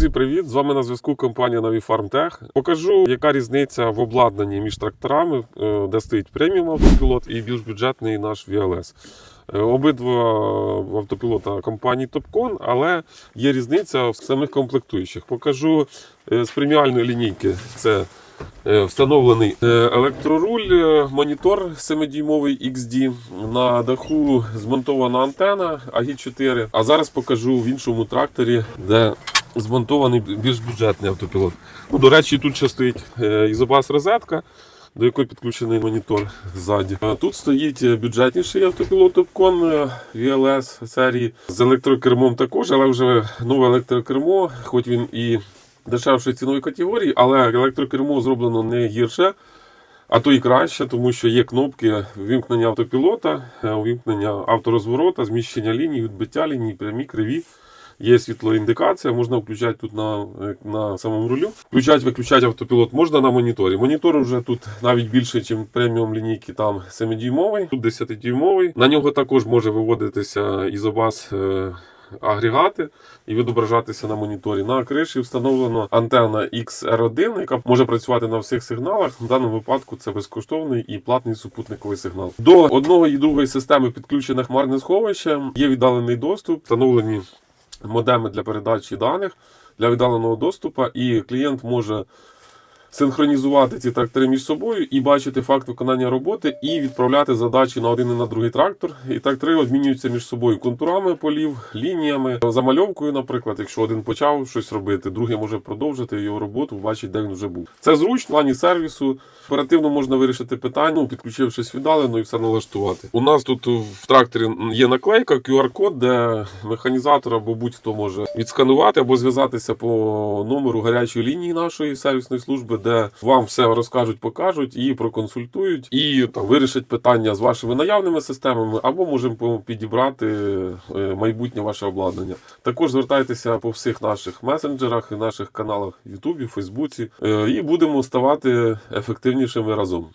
Друзі, привіт! З вами на зв'язку компанія Navifarmtech. Покажу, яка різниця в обладнанні між тракторами, е, де стоїть преміум автопілот і більш бюджетний наш VLS. Е, Обидва автопілота компанії Topcon, але є різниця в самих комплектуючих. Покажу е, з преміальної лінійки. Це встановлений електроруль, монітор 7-дюймовий XD. На даху змонтована антена AG4. А зараз покажу в іншому тракторі, де змонтований більш бюджетний автопілот. Ну, до речі, тут ще стоїть е, ізобас розетка. До якої підключений монітор ззаді. Тут стоїть бюджетніший автопілот Topcon е, VLS серії з електрокермом також, але вже нове електрокермо, хоч він і дешевшої цінової категорії, але електрокермо зроблено не гірше, а то і краще, тому що є кнопки вимкнення автопілота, е, вимкнення авторозворота, зміщення ліній, відбиття ліній, прямі, криві. Є світлоіндикація, можна включати тут на, е, на самому рулю. Включати, виключати автопілот можна на моніторі. Монітор вже тут навіть більше, ніж преміум лінійки, там 7-дюймовий, тут 10-дюймовий. На нього також може виводитися ізобас. е, Агрегати і відображатися на моніторі. На криші встановлена антенна XR1, яка може працювати на всіх сигналах. В даному випадку це безкоштовний і платний супутниковий сигнал. До одної і другої системи підключене хмарне сховище. Є віддалений доступ, встановлені модеми для передачі даних для віддаленого доступу, і клієнт може синхронізувати ці трактори між собою і бачити факт виконання роботи, і відправляти задачі на один і на другий трактор. І трактори обмінюються між собою контурами полів, лініями, замальовкою, наприклад, якщо один почав щось робити, другий може продовжити його роботу, бачить, де він вже був. Це зручно в плані сервісу. Оперативно можна вирішити питання, ну, підключившись віддалено і все налаштувати. У нас тут в тракторі є наклейка, QR-код, де механізатор або будь-хто може відсканувати або зв'язатися по номеру гарячої лінії нашої сервісної служби, де вам все розкажуть, покажуть і проконсультують, і там вирішать питання з вашими наявними системами, або можемо підібрати е, майбутнє ваше обладнання. Також звертайтеся по всіх наших месенджерах і наших каналах в Ютубі, Фейсбуці, е, і будемо ставати ефективнішими разом.